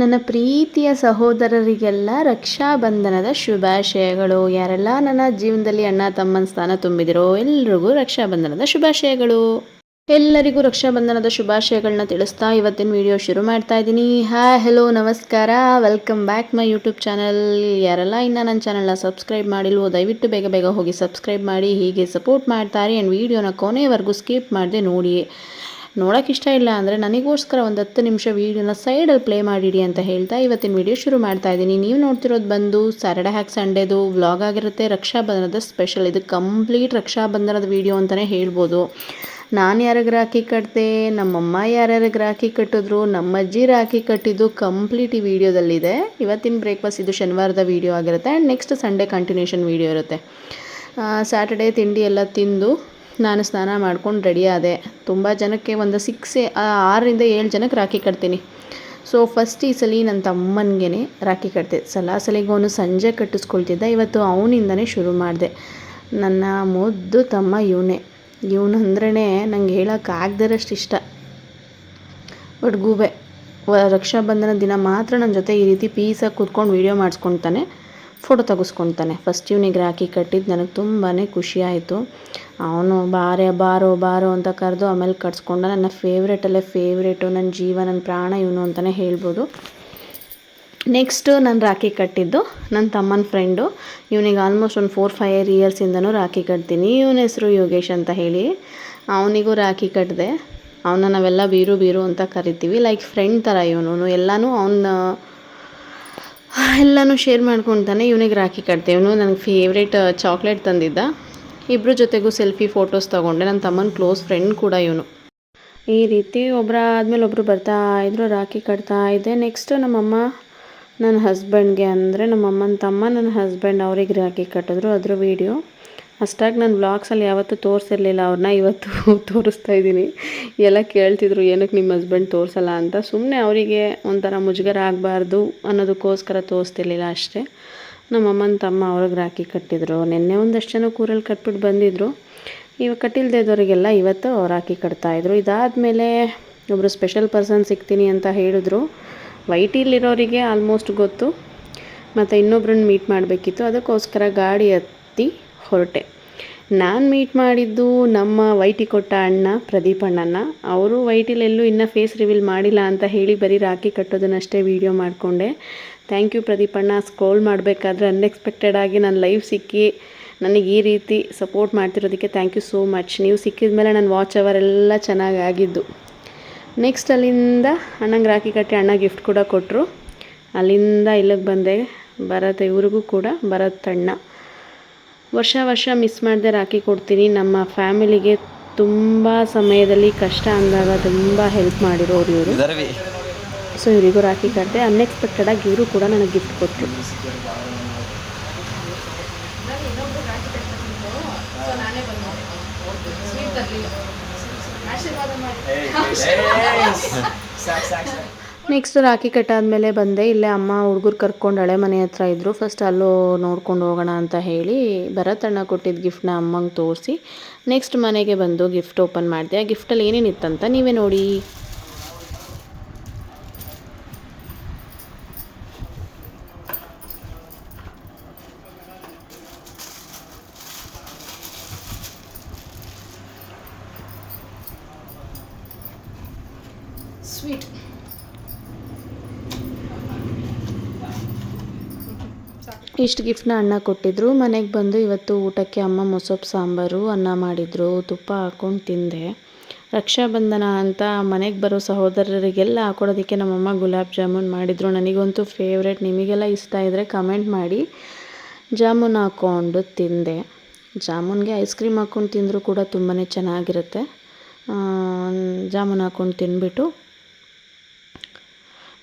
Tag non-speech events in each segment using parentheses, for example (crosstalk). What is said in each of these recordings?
ನನ್ನ ಪ್ರೀತಿಯ ಸಹೋದರರಿಗೆಲ್ಲ ರಕ್ಷಾಬಂಧನದ ಶುಭಾಶಯಗಳು. ಯಾರೆಲ್ಲ ನನ್ನ ಜೀವನದಲ್ಲಿ ಅಣ್ಣ, ತಮ್ಮನ ಸ್ಥಾನ ತುಂಬಿದಿರೋ ಎಲ್ರಿಗೂ ರಕ್ಷಾಬಂಧನದ ಶುಭಾಶಯಗಳು. ಎಲ್ಲರಿಗೂ ರಕ್ಷಾಬಂಧನದ ಶುಭಾಶಯಗಳನ್ನ ತಿಳಿಸ್ತಾ ಇವತ್ತಿನ ವಿಡಿಯೋ ಶುರು ಮಾಡ್ತಾ ಇದ್ದೀನಿ. ಹಾ ಹೆಲೋ ನಮಸ್ಕಾರ. Welcome back my YouTube channel ಯಾರೆಲ್ಲ ಇನ್ನು ನನ್ನ ಚಾನಲ್ನ ಸಬ್ಸ್ಕ್ರೈಬ್ ಮಾಡಿಲ್ವೋ, ದಯವಿಟ್ಟು ಬೇಗ ಬೇಗ ಹೋಗಿ ಸಬ್ಸ್ಕ್ರೈಬ್ ಮಾಡಿ, ಹೀಗೆ ಸಪೋರ್ಟ್ ಮಾಡ್ತಾರೆ. ಆ್ಯಂಡ್ ವೀಡಿಯೋನ ಕೊನೆವರೆಗೂ ಸ್ಕಿಪ್ ಮಾಡದೆ ನೋಡಿ ನೋಡೋಕೆ ಇಷ್ಟ ಇಲ್ಲ ಅಂದರೆ ನನಗೋಸ್ಕರ ಒಂದು ಹತ್ತು ನಿಮಿಷ ವೀಡಿಯೋನ ಸೈಡಲ್ಲಿ ಪ್ಲೇ ಮಾಡಿಡಿ ಅಂತ ಹೇಳ್ತಾ ಇವತ್ತಿನ ವೀಡಿಯೋ ಶುರು ಮಾಡ್ತಾ ಇದ್ದೀನಿ. ನೀವು ನೋಡ್ತಿರೋದು ಬಂದು ಸ್ಯಾಟರ್ಡೆ ಹ್ಯಾಕ್ ಸಂಡೇದು ವ್ಲಾಗ್ ಆಗಿರುತ್ತೆ. ರಕ್ಷಾಬಂಧನದ ಸ್ಪೆಷಲ್. ಇದು ಕಂಪ್ಲೀಟ್ ರಕ್ಷಾಬಂಧನದ ವೀಡಿಯೋ ಅಂತಲೇ ಹೇಳ್ಬೋದು. ನಾನು ಯಾರಿಗೆ ರಾಖಿ ಕಟ್ಟಿದೆ ನಮ್ಮಮ್ಮ ಯಾರ್ಯಾರಿಗೆ ರಾಖಿ ಕಟ್ಟಿದ್ರು ನಮ್ಮ ಅಜ್ಜಿ ರಾಖಿ ಕಟ್ಟಿದ್ದು ಕಂಪ್ಲೀಟ್ ಈ ವಿಡಿಯೋದಲ್ಲಿದೆ. ಇವತ್ತಿನ ಬ್ರೇಕ್ಫಾಸ್ಟ್ ಇದು ಶನಿವಾರದ ವೀಡಿಯೋ ಆಗಿರುತ್ತೆ. And next Sunday continuation video ಇರುತ್ತೆ. ಸ್ಯಾಟರ್ಡೇ ತಿಂಡಿ ಎಲ್ಲ ತಿಂದು ನಾನು ಸ್ನಾನ ಮಾಡ್ಕೊಂಡು ರೆಡಿ ಆದೆ. ತುಂಬ ಜನಕ್ಕೆ ಒಂದು ಸಿಕ್ಸ್ ಆರರಿಂದ ಏಳು ಜನಕ್ಕೆ ರಾಖಿ ಕಟ್ತೀನಿ. ಸೊ ಫಸ್ಟ್ ಈ ಸಲ ನನ್ನ ತಮ್ಮನಿಗೆ ರಾಖಿ ಕಟ್ತೆ ಸಲ ಸಲಿಗೆ ಸಂಜೆ ಕಟ್ಟಿಸ್ಕೊಳ್ತಿದ್ದ. ಇವತ್ತು ಅವನಿಂದನೇ ಶುರು ಮಾಡಿದೆ. ನನ್ನ ಮುದ್ದು ತಮ್ಮ ಇವನೇ. ಇವನು ಅಂದ್ರೇ ನಂಗೆ ಹೇಳೋಕ್ಕಾಗ್ದಿರಷ್ಟು ಇಷ್ಟ. ಬಟ್ ಗೂಬೆ ರಕ್ಷಾಬಂಧನ ದಿನ ಮಾತ್ರ ನನ್ನ ಜೊತೆ ಈ ರೀತಿ ಪೀಸಾಗಿ ಕೂತ್ಕೊಂಡು ವೀಡಿಯೋ ಮಾಡಿಸ್ಕೊತಾನೆ. ಫೋಟೋ ತೆಗೆಸ್ಕೊತಾನೆ. ಫಸ್ಟ್ ಇವನಿಗೆ ರಾಖಿ ಕಟ್ಟಿದ್ದು ನನಗೆ ತುಂಬಾ ಖುಷಿ ಆಯಿತು. ಅವನು ಬಾರೆ ಬಾರೋ ಬಾರೋ ಅಂತ ಕರೆದು ಆಮೇಲೆ ಕಟ್ಸ್ಕೊಂಡ ನನ್ನ ಫೇವ್ರೇಟಲ್ಲೇ ಫೇವ್ರೇಟು ನನ್ನ ಜೀವ ನನ್ನ ಪ್ರಾಣ ಇವನು ಅಂತಲೇ ಹೇಳ್ಬೋದು. ನೆಕ್ಸ್ಟು ನಾನು ರಾಖಿ ಕಟ್ಟಿದ್ದು ನನ್ನ ತಮ್ಮನ ಫ್ರೆಂಡು ಇವನಿಗೆ ಆಲ್ಮೋಸ್ಟ್ ಒಂದು ಫೋರ್ ಫೈವ್ ಇಯರ್ಸಿಂದನೂ ರಾಖಿ ಕಟ್ತೀನಿ. ಇವನ ಹೆಸರು ಯೋಗೇಶ್ ಅಂತ ಹೇಳಿ ಅವನಿಗೂ ರಾಖಿ ಕಟ್ಟಿದೆ ಅವನ್ನ ನಾವೆಲ್ಲ ಬೀರು ಬೀರು ಅಂತ ಕರಿತೀವಿ. ಲೈಕ್ ಫ್ರೆಂಡ್ ಥರ ಇವನು ಎಲ್ಲನೂ ಅವನ ಎಲ್ಲನೂ ಶೇರ್ ಮಾಡ್ಕೊತಾನೆ ಇವನಿಗೆ ರಾಖಿ ಕಟ್ತೇವೆ ಇವನು ನನಗೆ ಫೇವ್ರೇಟ್ ಚಾಕ್ಲೇಟ್ ತಂದಿದ್ದ. ಇಬ್ಬರ ಜೊತೆಗೂ ಸೆಲ್ಫಿ ಫೋಟೋಸ್ ತೊಗೊಂಡೆ. ನನ್ನ ತಮ್ಮನ ಕ್ಲೋಸ್ ಫ್ರೆಂಡ್ ಕೂಡ ಇವನು. ಈ ರೀತಿ ಒಬ್ಬರ ಆದಮೇಲೆ ಒಬ್ಬರು ಬರ್ತಾ ಇದ್ರು, ರಾಖಿ ಕಟ್ತಾ ಇದ್ದೆ. ನೆಕ್ಸ್ಟು ನಮ್ಮಮ್ಮ ನನ್ನ ಹಸ್ಬೆಂಡ್ಗೆ ಅಂದರೆ ನಮ್ಮಮ್ಮನ ತಮ್ಮ, ನನ್ನ ಹಸ್ಬೆಂಡ್ ಅವ್ರಿಗೆ ರಾಖಿ ಕಟ್ಟಿದ್ರು ಅದ್ರ ವೀಡಿಯೋ ಅಷ್ಟಾಗಿ ನಾನು ಬ್ಲಾಗ್ಸಲ್ಲಿ ಯಾವತ್ತೂ ತೋರಿಸಿರಲಿಲ್ಲ ಅವ್ರನ್ನ, ಇವತ್ತು (laughs) ತೋರಿಸ್ತಾ ಇದ್ದೀನಿ. ಎಲ್ಲ ಕೇಳ್ತಿದ್ರು, ಏನಕ್ಕೆ ನಿಮ್ಮ ಹಸ್ಬೆಂಡ್ ತೋರಿಸಲ್ಲ? ಅಂತ. ಸುಮ್ಮನೆ ಅವರಿಗೆ ಒಂಥರ ಮುಜುಗರ ಆಗಬಾರ್ದು ಅನ್ನೋದಕ್ಕೋಸ್ಕರ ತೋರಿಸ್ತಿರ್ಲಿಲ್ಲ ಅಷ್ಟೇ. ನಮ್ಮಮ್ಮನ ತಮ್ಮ ಅವ್ರಿಗೆ ರಾಖಿ ಕಟ್ಟಿದ್ರು. ನಿನ್ನೆ ಒಂದಷ್ಟು ಜನ ಕೂರಲ್ಲಿ ಕಟ್ಬಿಟ್ಟು ಬಂದಿದ್ದರು ಇವಾಗ ಕಟ್ಟಿಲ್ದೇ ಇದ್ದವರಿಗೆಲ್ಲ ಇವತ್ತು ರಾಖಿ ಕಟ್ತಾಯಿದ್ರು ಇದಾದಮೇಲೆ ಒಬ್ಬರು ಸ್ಪೆಷಲ್ ಪರ್ಸನ್ ಸಿಗ್ತೀನಿ ಅಂತ ಹೇಳಿದ್ರು. ವೈಟಿಲಿರೋರಿಗೆ ಆಲ್ಮೋಸ್ಟ್ ಗೊತ್ತು. ಮತ್ತು ಇನ್ನೊಬ್ರನ್ನ ಮೀಟ್ ಮಾಡಬೇಕಿತ್ತು. ಅದಕ್ಕೋಸ್ಕರ ಗಾಡಿ ಹತ್ತಿ ಹೊರಟೆ. ನಾನು ಮೀಟ್ ಮಾಡಿದ್ದು ನಮ್ಮ ವೈಟಿ ಕೊಟ್ಟ ಅಣ್ಣ ಪ್ರದೀಪ್ ಅಣ್ಣನ. ಅವರು ವೈಟಿಲೆಲ್ಲೂ ಇನ್ನೂ ಫೇಸ್ ರಿವೀಲ್ ಮಾಡಿಲ್ಲ ಅಂತ ಹೇಳಿ ಬರೀ ರಾಖಿ ಕಟ್ಟೋದನ್ನಷ್ಟೇ ವೀಡಿಯೋ ಮಾಡಿಕೊಂಡೆ. ಥ್ಯಾಂಕ್ ಯು ಪ್ರದೀಪ್ ಅಣ್ಣ ಸ್ಕ್ರೋಲ್ ಮಾಡಬೇಕಾದ್ರೆ ಅನ್ಎಕ್ಸ್ಪೆಕ್ಟೆಡ್ ಆಗಿ ನಾನು ಲೈವ್ ಸಿಕ್ಕಿ ನನಗೆ ಈ ರೀತಿ ಸಪೋರ್ಟ್ ಮಾಡ್ತಿರೋದಕ್ಕೆ ಥ್ಯಾಂಕ್ ಯು ಸೋ ಮಚ್ ನೀವು ಸಿಕ್ಕಿದ ಮೇಲೆ ನನ್ನ ವಾಚ್ ಅವರ್ ಎಲ್ಲ ಚೆನ್ನಾಗಿ ಆಗಿದ್ದು. ನೆಕ್ಸ್ಟ್ ಅಲ್ಲಿಂದ ಅಣ್ಣಂಗೆ ರಾಖಿ ಕಟ್ಟಿ ಅಣ್ಣ ಗಿಫ್ಟ್ ಕೂಡ ಕೊಟ್ಟರು ಅಲ್ಲಿಂದ ಇಲ್ಲಿಗೆ ಬಂದೆ. ಭರತ್ ಇವ್ರಿಗೂ ಕೂಡ ಭರತ್ ಅಣ್ಣ. ವರ್ಷ ವರ್ಷ ಮಿಸ್ ಮಾಡದೆ ರಾಖಿ ಕೊಡ್ತೀನಿ. ನಮ್ಮ ಫ್ಯಾಮಿಲಿಗೆ ತುಂಬ ಸಮಯದಲ್ಲಿ ಕಷ್ಟ ಅಂದಾಗ ತುಂಬ ಹೆಲ್ಪ್ ಮಾಡಿರೋರು ಇವರು. ಸೊ ಇವರಿಗೂ ರಾಖಿ ಕಟ್ಟಿದೆ ಅನ್ಎಕ್ಸ್ಪೆಕ್ಟೆಡಾಗಿ ಇವರು ಕೂಡ ನನಗೆ ಗಿಫ್ಟ್ ಕೊಟ್ಟರು (laughs) ನೆಕ್ಸ್ಟ್ ರಾಖಿ ಕಟ್ಟಾದ್ಮೇಲೆ ಬಂದೆ. ಇಲ್ಲೇ ಅಮ್ಮ ಹುಡುಗರು ಕರ್ಕೊಂಡು ಹಳೆ ಮನೆ ಹತ್ರ ಇದ್ದರು ಫಸ್ಟ್ ಅಲ್ಲೂ ನೋಡ್ಕೊಂಡು ಹೋಗೋಣ ಅಂತ ಹೇಳಿ ಭರತಣ್ಣ ಕೊಟ್ಟಿದ್ದ ಗಿಫ್ಟ್ನ ಅಮ್ಮಂಗೆ ತೋರಿಸಿ ನೆಕ್ಸ್ಟ್ ಮನೆಗೆ ಬಂದು ಗಿಫ್ಟ್ ಓಪನ್ ಮಾಡಿದೆ. ಆ ಗಿಫ್ಟಲ್ಲಿ ಏನೇನಿತ್ತಂತ ನೀವೇ ನೋಡಿ. ಸ್ವೀಟ್ ಇಷ್ಟು ಗಿಫ್ಟ್ನ ಅಣ್ಣ ಕೊಟ್ಟಿದ್ರು. ಮನೆಗೆ ಬಂದು ಇವತ್ತು ಊಟಕ್ಕೆ ಅಮ್ಮ ಮೊಸೊಪ್ಪು ಸಾಂಬಾರು, ಅನ್ನ ಮಾಡಿದರು. ತುಪ್ಪ ಹಾಕ್ಕೊಂಡು ತಿಂದೆ. ರಕ್ಷಾಬಂಧನ ಅಂತ ಮನೆಗೆ ಬರೋ ಸಹೋದರರಿಗೆಲ್ಲ ಹಾಕೊಡೋದಕ್ಕೆ ನಮ್ಮಮ್ಮ ಗುಲಾಬ್ ಜಾಮೂನ್ ಮಾಡಿದರು. ನನಗಂತೂ ಫೇವ್ರೇಟ್ ನಿಮಗೆಲ್ಲ ಇಷ್ಟ ಇದ್ದರೆ ಕಮೆಂಟ್ ಮಾಡಿ. ಜಾಮೂನ್ ಹಾಕ್ಕೊಂಡು ತಿಂದೆ. ಜಾಮೂನ್ಗೆ ಐಸ್ ಕ್ರೀಮ್ ಹಾಕ್ಕೊಂಡು ತಿಂದರೂ ಕೂಡ ತುಂಬಾ ಚೆನ್ನಾಗಿರುತ್ತೆ. ಜಾಮೂನ್ ಹಾಕ್ಕೊಂಡು ತಿಂದ್ಬಿಟ್ಟು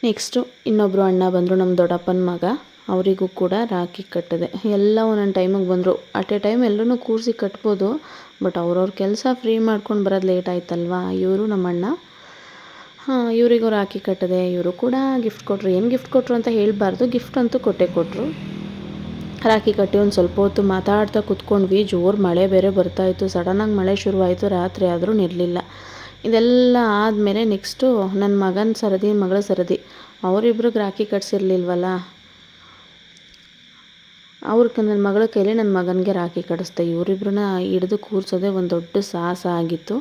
ನೆಕ್ಸ್ಟು ಇನ್ನೊಬ್ಬರು ಅಣ್ಣ ಬಂದರು ನಮ್ಮ ದೊಡ್ಡಪ್ಪನ ಮಗ. ಅವರಿಗೂ ಕೂಡ ರಾಖಿ ಕಟ್ಟಿದೆ. ಎಲ್ಲ ಒಂದೊಂದು ಟೈಮಿಗೆ ಬಂದರು. ಅಟ್ ಎ ಟೈಮ್ ಎಲ್ಲರೂ ಕೂರಿಸಿ ಕಟ್ಬೋದು ಬಟ್ ಅವ್ರವ್ರ ಕೆಲಸ ಫ್ರೀ ಮಾಡ್ಕೊಂಡು ಬರೋದು ಲೇಟ್ ಆಯ್ತಲ್ವಾ? ಇವರು ನಮ್ಮಣ್ಣ. ಹಾಂ, ಇವರಿಗೂ ರಾಖಿ ಕಟ್ಟಿದೆ. ಇವರು ಕೂಡ ಗಿಫ್ಟ್ ಕೊಟ್ಟರು ಏನು ಗಿಫ್ಟ್ ಕೊಟ್ಟರು ಅಂತ ಹೇಳಬಾರ್ದು. ಗಿಫ್ಟ್ ಅಂತೂ ಕೊಟ್ಟೆ ಕೊಟ್ಟರು ರಾಖಿ ಕಟ್ಟಿ ಒಂದು ಸ್ವಲ್ಪ ಹೊತ್ತು ಮಾತಾಡ್ತಾ ಕೂತ್ಕೊಂಡ್ವಿ. ಜೋರು ಮಳೆ ಬೇರೆ ಬರ್ತಾಯಿತ್ತು ಸಡನ್ನಾಗಿ ಮಳೆ ಶುರುವಾಯಿತು. ರಾತ್ರಿ ಆದರೂ ನಿರಲಿಲ್ಲ. ಇದೆಲ್ಲ ಆದಮೇಲೆ ನೆಕ್ಸ್ಟು ನನ್ನ ಮಗನ ಸರದಿ, ಮಗಳ ಸರದಿ. ಅವರಿಬ್ರಿಗೆ ರಾಖಿ ಕಟ್ಸಿರ್ಲಿಲ್ವಲ್ಲ? ಅವ್ರ ನನ್ನ ಮಗಳ ಕೈಲಿ ನನ್ನ ಮಗನಿಗೆ ರಾಖಿ ಕಟ್ಟಿಸ್ದೆ ಇವರಿಬ್ರನ್ನ ಹಿಡಿದು ಕೂರಿಸೋದೇ ಒಂದು ದೊಡ್ಡ ಸಾಹಸ ಆಗಿತ್ತು.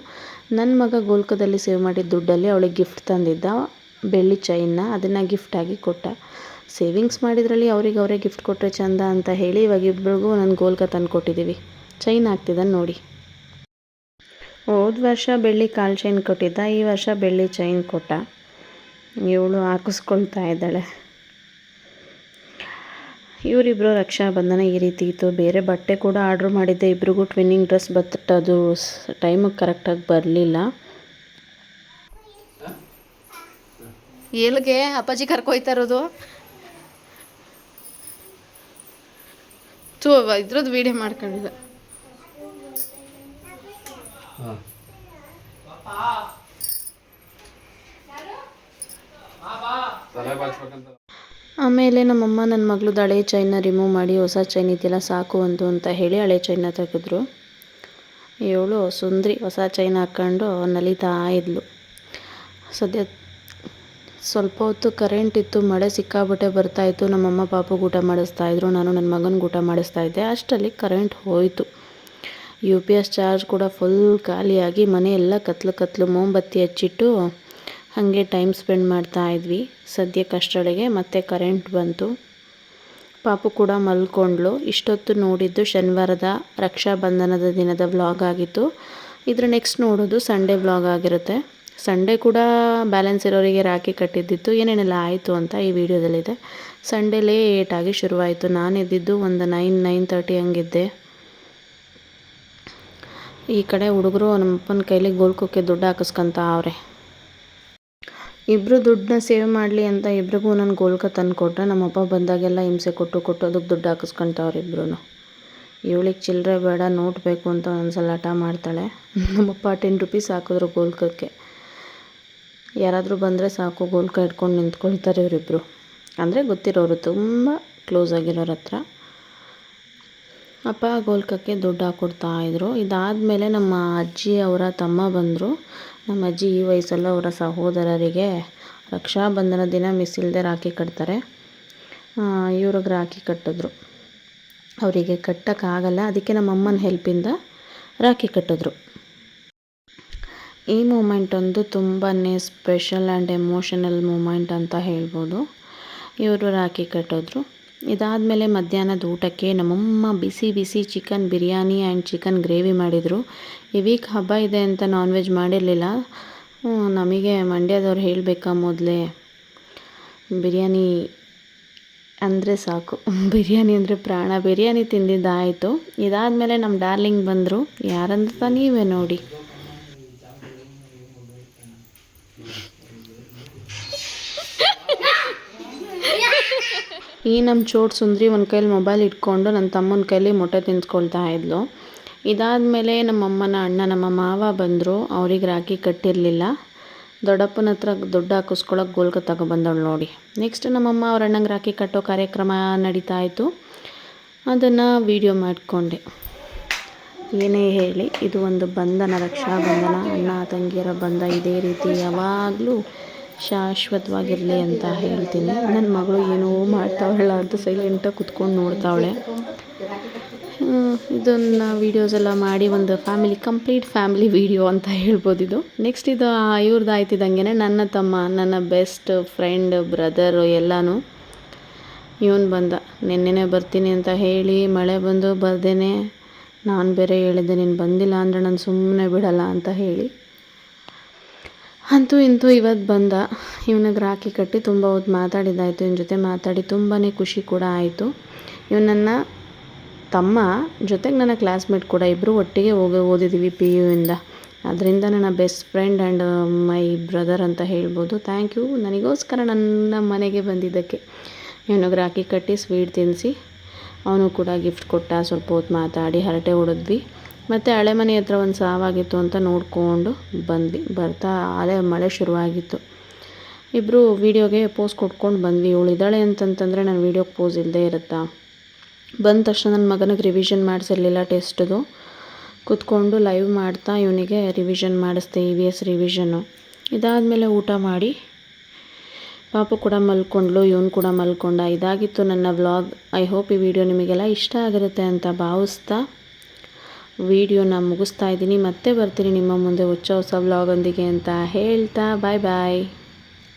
ನನ್ನ ಮಗ ಗೋಲ್ಕದಲ್ಲಿ ಸೇವ್ ಮಾಡಿದ ದುಡ್ಡಲ್ಲಿ ಅವಳಿಗೆ ಗಿಫ್ಟ್ ತಂದಿದ್ದ ಬೆಳ್ಳಿ ಚೈನ್ನ ಅದನ್ನು ಗಿಫ್ಟಾಗಿ ಕೊಟ್ಟ. ಸೇವಿಂಗ್ಸ್ ಮಾಡಿದ್ರಲ್ಲಿ ಅವ್ರಿಗೆ ಅವರೇ ಗಿಫ್ಟ್ ಕೊಟ್ಟರೆ ಚಂದ ಅಂತ ಹೇಳಿ ಇವಾಗ ಇಬ್ಬರಿಗೂ ನಾನು ಗೋಲ್ಕ ತಂದು ಕೊಟ್ಟಿದ್ದೀವಿ ಚೈನ್ ಆಗ್ತಿದ್ದ ನೋಡಿ. ಹೋದ ವರ್ಷ ಬೆಳ್ಳಿ ಕಾಲು ಚೈನ್ ಕೊಟ್ಟಿದ್ದ, ಈ ವರ್ಷ ಬೆಳ್ಳಿ ಚೈನ್ ಕೊಟ್ಟ. ಇವಳು ಹಾಕಿಸ್ಕೊಳ್ತಾ ಇದ್ದಾಳೆ. ಇವರಿಬ್ಬರು ರಕ್ಷಾಬಂಧನ ಈ ರೀತಿ ಇತ್ತು. ಬೇರೆ ಬಟ್ಟೆ ಕೂಡ ಆರ್ಡ್ರ್ ಮಾಡಿದ್ದೆ. ಇಬ್ರಿಗೂ ಟ್ವಿನ್ನಿಂಗ್ ಡ್ರೆಸ್ ಬಟ್ ಅದು ಟೈಮಿಗೆ ಕರೆಕ್ಟಾಗಿ ಬರಲಿಲ್ಲ. ಎಲ್ಲಿಗೆ ಅಪ್ಪಾಜಿ ಕರ್ಕೊಯ್ತಾ ಇರೋದು? ತೂ ಇದ್ರದ್ದು ವೀಡಿಯೋ ಮಾಡ್ಕೊಂಡಿದ್ದೆ. ಆಮೇಲೆ ನಮ್ಮಮ್ಮ ನನ್ನ ಮಗಳದ್ದು ಹಳೆ ಚೈನ್ನ ರಿಮೂವ್ ಮಾಡಿ ಹೊಸ ಚೈನ್ ಇದೆಯಲ್ಲ, ಸಾಕು ಒಂದು ಅಂತ ಹೇಳಿ ಹಳೆ ಚೈನ್ನ ತೆಗೆದ್ರು. ಇವಳು ಸುಂದ್ರಿ ಹೊಸ ಚೈನ್ ಹಾಕ್ಕೊಂಡು ನಲಿತಾ ಇದ್ಲು. ಸದ್ಯ ಸ್ವಲ್ಪ ಹೊತ್ತು ಕರೆಂಟ್ ಇತ್ತು, ಮಳೆ ಸಿಕ್ಕಾಬಿಟ್ಟೆ ಬರ್ತಾಯಿತ್ತು ನಮ್ಮಮ್ಮ ಪಾಪುಗೆ ಊಟ ಮಾಡಿಸ್ತಾಯಿದ್ರು ನಾನು ನನ್ನ ಮಗನಿಗೆ ಊಟ ಮಾಡಿಸ್ತಾ ಇದ್ದೆ. ಅಷ್ಟರಲ್ಲಿ ಕರೆಂಟ್ ಹೋಯಿತು. ಯು ಪಿ ಎಸ್ ಚಾರ್ಜ್ ಕೂಡ ಫುಲ್ ಖಾಲಿಯಾಗಿ ಮನೆಯೆಲ್ಲ ಕತ್ಲು ಕತ್ಲು ಮೋಂಬತ್ತಿ ಹಚ್ಚಿಟ್ಟು ಹಾಗೆ ಟೈಮ್ ಸ್ಪೆಂಡ್ ಮಾಡ್ತಾ ಇದ್ವಿ. ಸದ್ಯಕ್ಕೆ ಅಷ್ಟರೊಳಗೆ ಮತ್ತೆ ಕರೆಂಟ್ ಬಂತು. ಪಾಪು ಕೂಡ ಮಲ್ಕೊಂಡ್ಳು ಇಷ್ಟೊತ್ತು ನೋಡಿದ್ದು ಶನಿವಾರದ ರಕ್ಷಾಬಂಧನದ ದಿನದ ವ್ಲಾಗ್ ಆಗಿತ್ತು. ಇದ್ರ ನೆಕ್ಸ್ಟ್ ನೋಡೋದು ಸಂಡೇ ವ್ಲಾಗ್ ಆಗಿರುತ್ತೆ. ಸಂಡೇ ಕೂಡ ಬ್ಯಾಲೆನ್ಸ್ ಇರೋರಿಗೆ ರಾಖಿ ಕಟ್ಟಿದ್ದಿತ್ತು. ಏನೇನೆಲ್ಲ ಆಯಿತು ಅಂತ ಈ ವಿಡಿಯೋದಲ್ಲಿದೆ. ಸಂಡೇ ಆಗಿ ಶುರುವಾಯಿತು. ನಾನು ಎದ್ದಿದ್ದು ಒಂದು ನೈನ್ ನೈನ್ ತರ್ಟಿ ಹಂಗಿದ್ದೆ. ಈ ಕಡೆ ಹುಡುಗರು ನಮ್ಮಪ್ಪನ ಕೈಲಿ ಗೋಲ್ಕೋಕ್ಕೆ ದುಡ್ಡು ಹಾಕಿಸ್ಕೊಂತ ಅವ್ರೆ. ಇಬ್ಬರು ದುಡ್ಡನ್ನ ಸೇವ್ ಮಾಡಲಿ ಅಂತ ಇಬ್ರಿಗೂ ನಾನು ಗೋಲ್ಕ ತಂದು ಕೊಟ್ಟರೆ ನಮ್ಮಪ್ಪ ಬಂದಾಗೆಲ್ಲ ಹಿಂಸೆ ಕೊಟ್ಟು ಕೊಟ್ಟು ಅದಕ್ಕೆ ದುಡ್ಡು ಹಾಕಿಸ್ಕೊಂತವ್ರು ಇಬ್ಬರು ಇವಳಿಗೆ ಚಿಲ್ಲರೆ ಬೇಡ, ನೋಟ್ ಬೇಕು ಅಂತ ಒಂದ್ಸಲ ಹಠ ಮಾಡ್ತಾಳೆ. ನಮ್ಮಪ್ಪ ಟೆನ್ ರುಪೀಸ್ ಹಾಕಿದ್ರು ಗೋಲ್ಕಕ್ಕೆ ಯಾರಾದರೂ ಬಂದರೆ ಸಾಕು ಗೋಲ್ಕ ಇಟ್ಕೊಂಡು ನಿಂತ್ಕೊಳ್ತಾರೆ ಇವರಿಬ್ಬರು ಅಂದರೆ ಗೊತ್ತಿರೋರು, ತುಂಬ ಕ್ಲೋಸ್ ಆಗಿರೋರ ಹತ್ರ. ಅಪ್ಪ ಗೋಲ್ಕಕ್ಕೆ ದುಡ್ಡು ಹಾಕ್ಕೊಡ್ತಾಯಿದ್ರು ಇದಾದಮೇಲೆ ನಮ್ಮ ಅಜ್ಜಿ, ಅವರ ತಮ್ಮ ಬಂದರು. ನಮ್ಮ ಅಜ್ಜಿ ಈ ವಯಸ್ಸಲ್ಲೂ ಅವರ ಸಹೋದರರಿಗೆ ರಕ್ಷಾಬಂಧನ ದಿನ ಮಿಸ್ ರಾಖಿ ಕಟ್ತಾರೆ. ಇವ್ರಿಗೆ ರಾಖಿ ಕಟ್ಟಿದ್ರು. ಅವರಿಗೆ ಕಟ್ಟೋಕ್ಕಾಗಲ್ಲ. ಅದಕ್ಕೆ ನಮ್ಮ ಅಮ್ಮನ ಹೆಲ್ಪಿಂದ ರಾಖಿ ಕಟ್ಟಿದ್ರು. ಈ ಮೂಮೆಂಟ್ ಒಂದು ತುಂಬಾ ಸ್ಪೆಷಲ್ ಆ್ಯಂಡ್ ಎಮೋಷನಲ್ ಮೂಮೆಂಟ್ ಅಂತ ಹೇಳ್ಬೋದು. ಇವರು ರಾಖಿ ಕಟ್ಟಿದ್ರು. ಇದಾದಮೇಲೆ ಮಧ್ಯಾಹ್ನದ ಊಟಕ್ಕೆ ನಮ್ಮಮ್ಮ ಬಿಸಿ ಬಿಸಿ chicken biryani and chicken gravy ಮಾಡಿದರು. ಈ ವೀಕ್ ಹಬ್ಬ ಇದೆ ಅಂತ ನಾನ್ ವೆಜ್ ಮಾಡಿರಲಿಲ್ಲ ನಮಗೆ ಮಂಡ್ಯದವ್ರು ಹೇಳಬೇಕಾ ಮೊದಲೇ, ಬಿರಿಯಾನಿ ಅಂದರೆ ಸಾಕು. (laughs) ಬಿರಿಯಾನಿ ಅಂದರೆ ಪ್ರಾಣ. ಬಿರಿಯಾನಿ ತಿಂದಿದ್ದಾಯಿತು. ಇದಾದಮೇಲೆ ನಮ್ಮ ಡಾರ್ಲಿಂಗ್ ಬಂದರು. ಯಾರಂತ ನೀವೇ ನೋಡಿ. ಈ ನಮ್ಮ ಚೋಟ್ ಸುಂದ್ರಿ ಒಂದು ಕೈಲಿ ಮೊಬೈಲ್ ಇಟ್ಕೊಂಡು ನನ್ನ ತಮ್ಮನ ಕೈಲಿ ಮೊಟ್ಟೆ ತಿನ್ಸ್ಕೊಳ್ತಾ ಇದ್ಲು. ಇದಾದಮೇಲೆ ನಮ್ಮಮ್ಮನ ಅಣ್ಣ, ನಮ್ಮ ಮಾವ ಬಂದರು. ಅವ್ರಿಗೆ ರಾಖಿ ಕಟ್ಟಿರಲಿಲ್ಲ. ದೊಡ್ಡಪ್ಪನ ಹತ್ರ ದುಡ್ಡು ಹಾಕಿಸ್ಕೊಳಕ್ಕೆ ಗೋಲ್ಕ ತಗೊಬಂದವಳು ನೋಡಿ. ನೆಕ್ಸ್ಟ್ ನಮ್ಮಮ್ಮ ಅವ್ರ ಅಣ್ಣಂಗೆ ರಾಖಿ ಕಟ್ಟೋ ಕಾರ್ಯಕ್ರಮ ನಡೀತಾ ಇತ್ತು. ಅದನ್ನು ವೀಡಿಯೋ ಮಾಡಿಕೊಂಡೆ. ಏನೇ ಹೇಳಿ, ಇದು ಒಂದು ಬಂಧನ, ರಕ್ಷಾಬಂಧನ. ಅಣ್ಣ, ತಂಗಿಯರ ಬಂಧ ಇದೇ ರೀತಿ ಯಾವಾಗಲೂ ಶಾಶ್ವತವಾಗಿರಲಿ ಅಂತ ಹೇಳ್ತೀನಿ. ನನ್ನ ಮಗಳು ಏನೋ ಮಾಡ್ತಾವಳ ಅಂತ ಸೈಲೆಂಟಾಗಿ ಕುತ್ಕೊಂಡು ನೋಡ್ತಾವಳೆ. ಇದನ್ನು ವೀಡಿಯೋಸ್ ಎಲ್ಲ ಮಾಡಿ ಒಂದು ಫ್ಯಾಮಿಲಿ ಕಂಪ್ಲೀಟ್ ಫ್ಯಾಮಿಲಿ ವೀಡಿಯೋ ಅಂತ ಹೇಳ್ಬೋದು ಇದು ನೆಕ್ಸ್ಟ್ ಇದು ಇವ್ರದ್ದು ಆಯ್ತಿದ್ದಂಗೆ ನನ್ನ ತಮ್ಮ, ನನ್ನ ಬೆಸ್ಟ್ ಫ್ರೆಂಡ್ ಬ್ರದರು ಎಲ್ಲನೂ. ಇವನು ಬಂದ, ನಿನ್ನೆನೇ ಬರ್ತೀನಿ ಅಂತ ಹೇಳಿ, ಮಳೆ ಬಂದು ಬರ್ದೇನೆ. ನಾನು ಬೇರೆ ಹೇಳಿದ್ದೆ, ನೀನು ಬಂದಿಲ್ಲ ಅಂದರೆ ನಾನು ಸುಮ್ಮನೆ ಬಿಡಲ್ಲ ಅಂತ ಹೇಳಿ. ಅಂತೂ ಇಂತೂ ಇವತ್ತು ಬಂದ. ಇವನಿಗೆ ರಾಖಿ ಕಟ್ಟಿ ತುಂಬ ಹೊತ್ತು ಮಾತಾಡಿದ್ದಾಯಿತು. ಇವನ ಜೊತೆ ಮಾತಾಡಿ ತುಂಬಾ ಖುಷಿ ಕೂಡ ಆಯಿತು. ಇವನನ್ನು ತಮ್ಮ ಜೊತೆಗೆ ನನ್ನ ಕ್ಲಾಸ್ಮೇಟ್ ಕೂಡ ಇಬ್ಬರು ಒಟ್ಟಿಗೆ ಹೋಗಿ ಓದಿದ್ದೀವಿ ಪಿ ಯು ಇಂದ. ಅದರಿಂದ ನನ್ನ best friend and my brother ಅಂತ ಹೇಳ್ಬೋದು. Thank you. ನನಗೋಸ್ಕರ ನನ್ನ ಮನೆಗೆ ಬಂದಿದ್ದಕ್ಕೆ. ಇವನಿಗೆ ರಾಖಿ ಕಟ್ಟಿ ಸ್ವೀಟ್ ತಿನ್ನಿಸಿ ಅವನು ಕೂಡ ಗಿಫ್ಟ್ ಕೊಟ್ಟ. ಸ್ವಲ್ಪ ಹೊತ್ತು ಮಾತಾಡಿ ಹರಟೆ ಹೊಡೆದ್ವಿ. ಮತ್ತು ಹಳೆ ಮನೆ ಹತ್ರ ಒಂದು ಸಾವಾಗಿತ್ತು ಅಂತ ನೋಡಿಕೊಂಡು ಬಂದ್ವಿ. ಬರ್ತಾ ಅಲೆ ಮಳೆ ಶುರುವಾಗಿತ್ತು. ಇಬ್ಬರು ವೀಡಿಯೋಗೆ ಪೋಸ್ ಕೊಟ್ಕೊಂಡು ಬಂದ್ವಿ. ಇವಳು ಇದ್ದಾಳೆ ಅಂತಂತಂದರೆ ನಾನು ವೀಡಿಯೋಗೆ ಪೋಸ್ ಇಲ್ಲದೆ ಇರುತ್ತಾ? ಬಂದ ತಕ್ಷಣ ನನ್ನ ಮಗನಿಗೆ ರಿವಿಷನ್ ಮಾಡಿಸಿರಲಿಲ್ಲ ಟೆಸ್ಟ್ದು. ಕೂತ್ಕೊಂಡು ಲೈವ್ ಮಾಡ್ತಾ ಇವನಿಗೆ ರಿವಿಷನ್ ಮಾಡಿಸ್ದೆ ಇ ವಿ ಎಸ್ ರಿವಿಷನ್ನು ಇದಾದಮೇಲೆ ಊಟ ಮಾಡಿ ಪಾಪು ಕೂಡ ಮಲ್ಕೊಂಡ್ಲು, ಇವನು ಕೂಡ ಮಲ್ಕೊಂಡ. ಇದಾಗಿತ್ತು ನನ್ನ ವ್ಲಾಗ್ ಐ ಹೋಪ್ ಈ ವಿಡಿಯೋ ನಿಮಗೆಲ್ಲ ಇಷ್ಟ ಆಗಿರುತ್ತೆ ಅಂತ ಭಾವಿಸ್ತಾ ವಿಡಿಯೋನ ಮುಗಿಸ್ತಾ ಇದ್ದೀನಿ. ಮತ್ತೆ ಬರ್ತೀನಿ ನಿಮ್ಮ ಮುಂದೆ ಹೊಚ್ಚ ಹೊಸ ವ್ಲಾಗೊಂದಿಗೆ ಅಂತ ಹೇಳ್ತಾ ಬಾಯ್ ಬಾಯ್